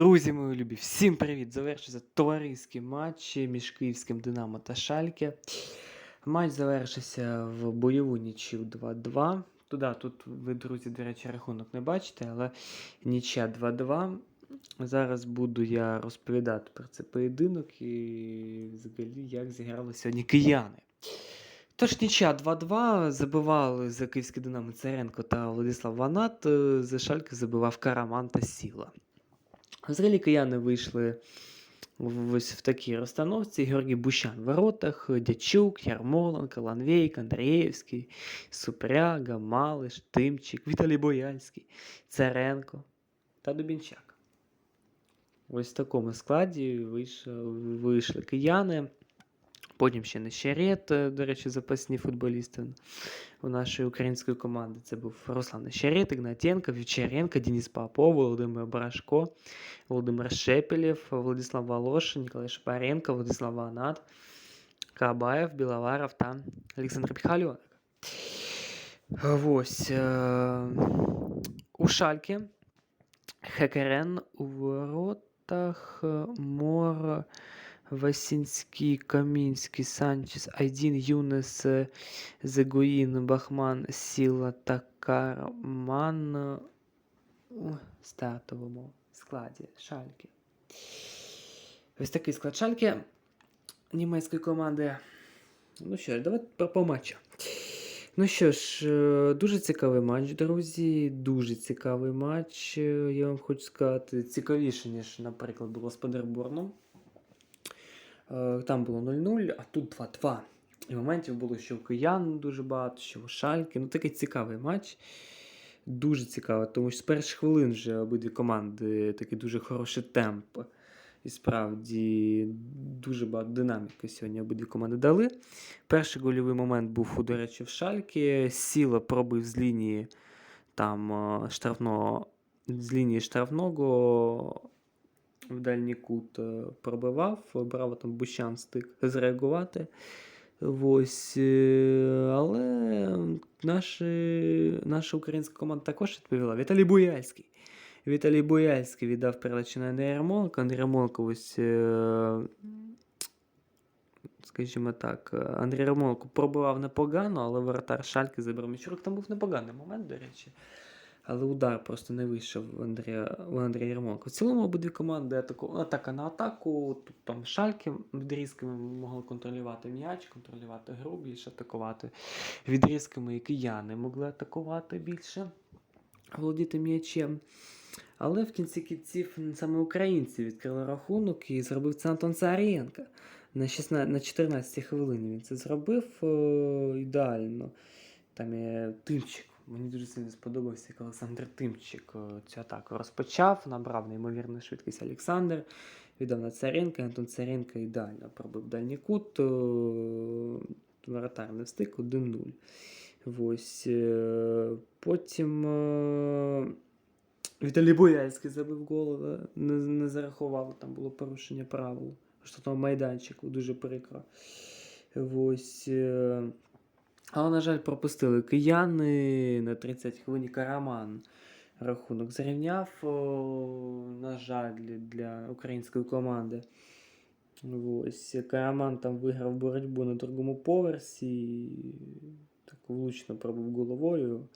Друзі мої любі, всім привіт! Завершився товариський матч між київським Динамо та Шальке. Матч завершився в бойову нічю 2-2. Туди, тут ви, друзі, до речі, рахунок не бачите, але нічя 2-2. Зараз буду я розповідати про цей поєдинок і взагалі як зіграли сьогодні кияни. Тож нічя 2-2 забивали за київське Динамо Царенко та Владислав Ванат. е, За Шальке забивав Караман та Сіла. Взагалі кияни вийшли ось в такій розстановці. Георгій Бущан в воротах, Дячук, Ярмоленко, Ланвейк, Андрієвський, Супряга, Малиш, Тимчик, Віталій Бояльський, Царенко та Дубінчак. Ось в такому складі вийшли кияни. Потім ще Нещерет, до речі, запасні футболісти у нашої української команди. Це був Руслан Нещерет, Ігнатенко, Вівчаренко, Денис Попов, Володимир Брашко, Володимир Шепелєв, Владислав Волошин, Ніколай Шапаренко, Владислав Ванат, Кабаєв, Біловаров та Олександр Піхальонок. Ось. е, У Шальки Хекерен у воротах Мор. Васинский, Каминский, Санчес, Айдин, Юнес, э, Загуин, Бахман, Сила, Такарман е, у стартовому складі Шальки. Ось такий склад Шальки німецької команди. Ну що ж, давайте по, матчу. Ну що ж, е, дуже цікавий матч, друзі. Дуже цікавий матч. е, Я вам хочу сказати, цікавіше, ніж, наприклад, було з Падерборном. Е, Там було 0-0, а тут 2-2. І моментів було, що у киян дуже багато, що у Шальки. Ну, такий цікавий матч. Дуже цікаво, тому що з перших хвилин вже обидві команди такий дуже хороший темп. І справді дуже багато динаміки сьогодні обидві команди дали. Перший гольовий момент був, до речі, в Шальки. Сіла пробив з лінії там е, штрафного, з лінії штрафного в дальній кут е, пробивав, браво там Бущан встиг зреагувати. Ось, е, але наші, наша українська команда також відповіла. Віталій Буяльський. Віталій Буяльський віддав передачу на. Андрій Ярмоленко ось, е, скажімо так, Андрій Ярмоленко пробивав непогано, але воротар Шальки забрав Мічурук. Там був непоганий момент, до речі. Але удар просто не вийшов в Андрія, в Андрія Ярмоленка. В цілому обидві команди атаку, атака на атаку. Тут там шальки відрізками могли контролювати м'яч, контролювати гру, більше атакувати. Відрізками і кияни могли атакувати більше, володіти м'ячем. Але в кінці кінців саме українці відкрили рахунок і зробив це Антон Царієнко. На 16, на 14 хвилині він це зробив е, ідеально. Там є Тимчик. Мені дуже сильно сподобався, як Олександр Тимчик е, цю атаку розпочав, набрав неймовірну швидкість Олександр, віддав на Царенка, Антон Царенко ідеально пробив дальній кут, е, воротар не встиг 1-0. Ось, е, потім Віталій Бояльський забив гол, не, не зарахували, там було порушення правил. Там майданчику дуже прикро. Ось. Але, на жаль, пропустили кияни на 30 хвилин Караман. Рахунок зрівняв, на жаль, для- української команди. Ось Караман там виграв боротьбу на другому поверсі. Так влучно пробив головою.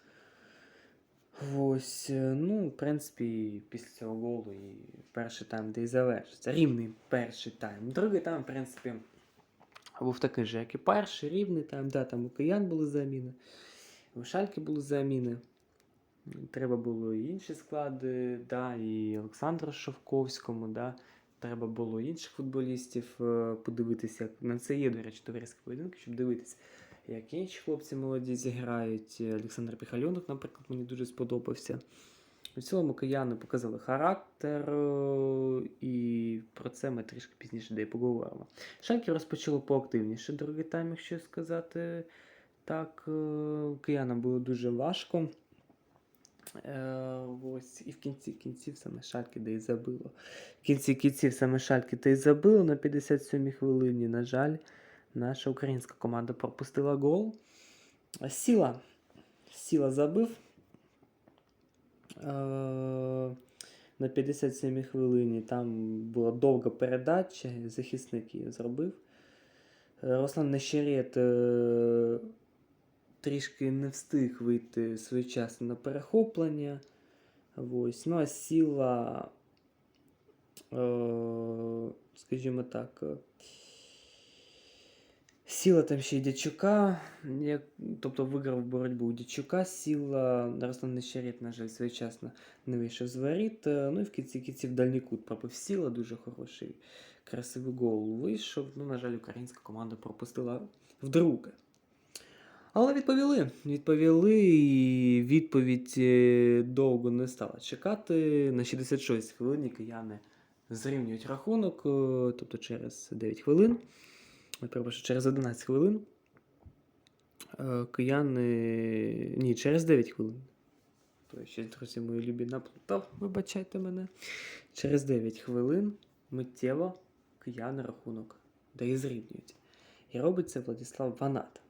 Ось, ну, в принципі, після цього голу і перший тайм де і завершиться. Рівний перший тайм. Другий тайм, в принципі, був такий же, як і перший, рівний тайм. Да, там у киян були заміни, у Шальки були заміни. Треба було і інші склади, да, і Олександру Шовковському, да. Треба було інших футболістів е, подивитися. як На це є, до речі, товариські поєдинки, щоб дивитися, як інші хлопці молоді зіграють. Олександр Піхальонок, наприклад, мені дуже сподобався. У цілому кияни показали характер, е, і про це ми трішки пізніше де й поговоримо. Шальки розпочало поактивніше другий тайм, якщо сказати так. е, Киянам було дуже важко. Е, ось, і в кінці кінців саме Шальки де й забило. В кінці кінців саме Шальки де й забило на 57-й хвилині. На жаль, наша українська команда пропустила гол. Сіла. Сіла забив. Е, на 57 хвилині. Там була довга передача, захисник її зробив. Е, Руслан Нещерет е, трішки не встиг вийти своєчасно на перехоплення. Ось. Ну, а сіла, скажімо так, сіла там ще й Дячука, як, тобто виграв боротьбу у Дячука, сіла, Руслан Нещерет, на жаль, своєчасно не вийшов з воріт. Е, Ну і в кінці кінців дальній кут пробив сіла, дуже хороший, красивий гол вийшов. Ну, на жаль, українська команда пропустила вдруге. Але відповіли. Відповіли, і відповідь е, довго не стала чекати. На 66 хвилині кияни зрівнюють рахунок, е, тобто через 9 хвилин. Перепрошую, через 11 хвилин. е, Кияни. Ні, через 9 хвилин. То ще, друзі, мої любі наплутав, вибачайте мене. Через 9 хвилин миттєво кияни рахунок і зрівнюють. І робить це Владислав Ванат.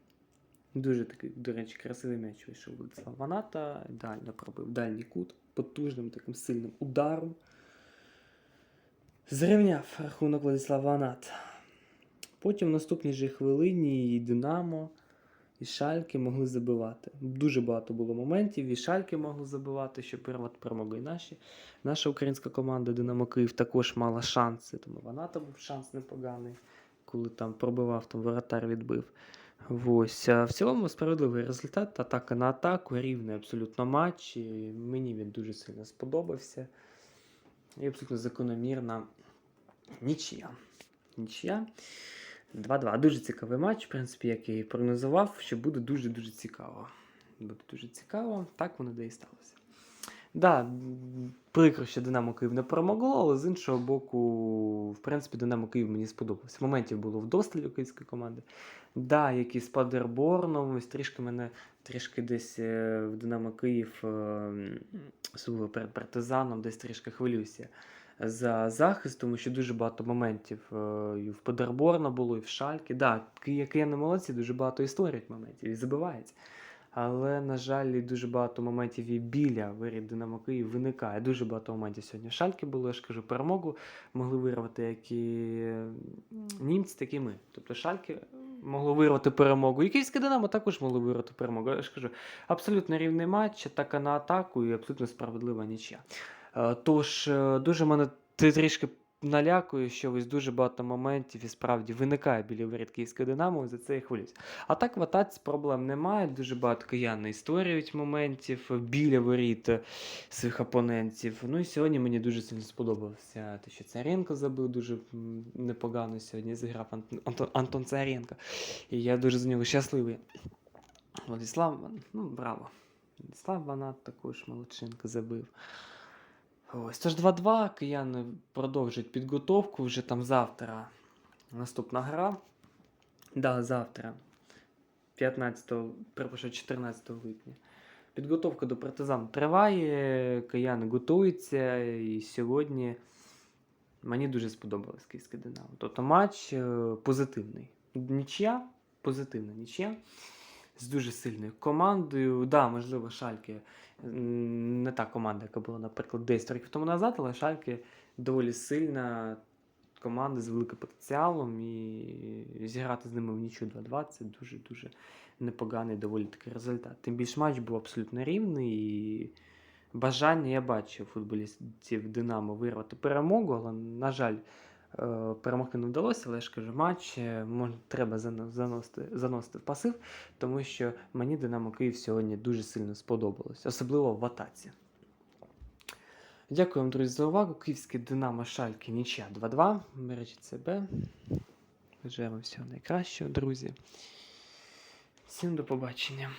Дуже такий, до речі, красивий м'яч вийшов Владислав Ваната. Дально пробив дальній кут потужним таким сильним ударом. Зрівняв рахунок Владислав Ванат. Потім в наступній же хвилині і Динамо, і Шальки могли забивати. Дуже багато було моментів, і Шальки могли забивати, перемогу. І наші. Наша українська команда Динамо Київ також мала шанси. Тому Ваната був шанс непоганий, коли там пробивав, там воротар відбив. Ось. В цілому справедливий результат. Атака на атаку, рівний абсолютно матч. І мені він дуже сильно сподобався. І абсолютно закономірна нічия. Нічия. 2-2. Дуже цікавий матч, в принципі, як я і прогнозував, що буде дуже-дуже цікаво. Буде дуже цікаво. Так воно де і сталося. Да, прикро, що Динамо Київ не перемогло, але з іншого боку, в принципі, Динамо Київ мені сподобався. Моментів було вдосталь у київської команди. Да, якийсь з Падерборном, трішки мене трішки десь е, в Динамо Київ, особливо перед партизаном, десь трішки хвилююся за захист, тому що дуже багато моментів е, і в Падерборна було, і в Шальки. Да, кияни молодці, дуже багато і створюють моментів і забивають. Але, на жаль, дуже багато моментів і біля виріб Динамо Київ виникає. Дуже багато моментів сьогодні в Шальки було, я ж кажу, перемогу могли вирвати як і німці, так і ми. Тобто Шальки могло вирвати перемогу. І Київське Динамо також могло вирвати перемогу. Я ж кажу, абсолютно рівний матч, атака на атаку і абсолютно справедлива нічия. Е, Тож, е, дуже мене ти трішки налякує, що ось дуже багато моментів і справді виникає біля воріт Київського Динамо, за це я хвилююсь. А так в атаці проблем немає. Дуже багато киян не створюють моментів біля воріт своїх опонентів. Ну і сьогодні мені дуже сильно сподобався те, що Царенко забив дуже непогано сьогодні. Зіграв Антон, Антон, Царенко. І я дуже за нього щасливий. Владислав, ну, браво. Владислав Ванат також молодчинка забив. Ось, тож 2-2. Кияни продовжують підготовку вже там завтра. Наступна гра. Да, завтра. 15, перепрошую, 14 липня. Підготовка до партизан триває, кияни готуються, і сьогодні мені дуже сподобалось київське Динамо. Тобто матч е, позитивний. Нічия, позитивна нічия. З дуже сильною командою. Да, можливо, Шальки не та команда, яка була, наприклад, 10 років тому назад, але Шальки доволі сильна команда з великим потенціалом. І зіграти з ними в нічу 2-2 це дуже-дуже непоганий доволі такий результат. Тим більше матч був абсолютно рівний. І бажання я бачив футболістів Динамо вирвати перемогу, але, на жаль, е, перемогти не вдалося, але я ж кажу, матч е, мож, треба заносити, заносити в пасив, тому що мені Динамо Київ сьогодні дуже сильно сподобалось, особливо в атаці. Дякую вам, друзі, за увагу. Київське Динамо Шальки нічия 2-2. Бережіть себе. Бажаємо всього найкращого, друзі. Всім до побачення.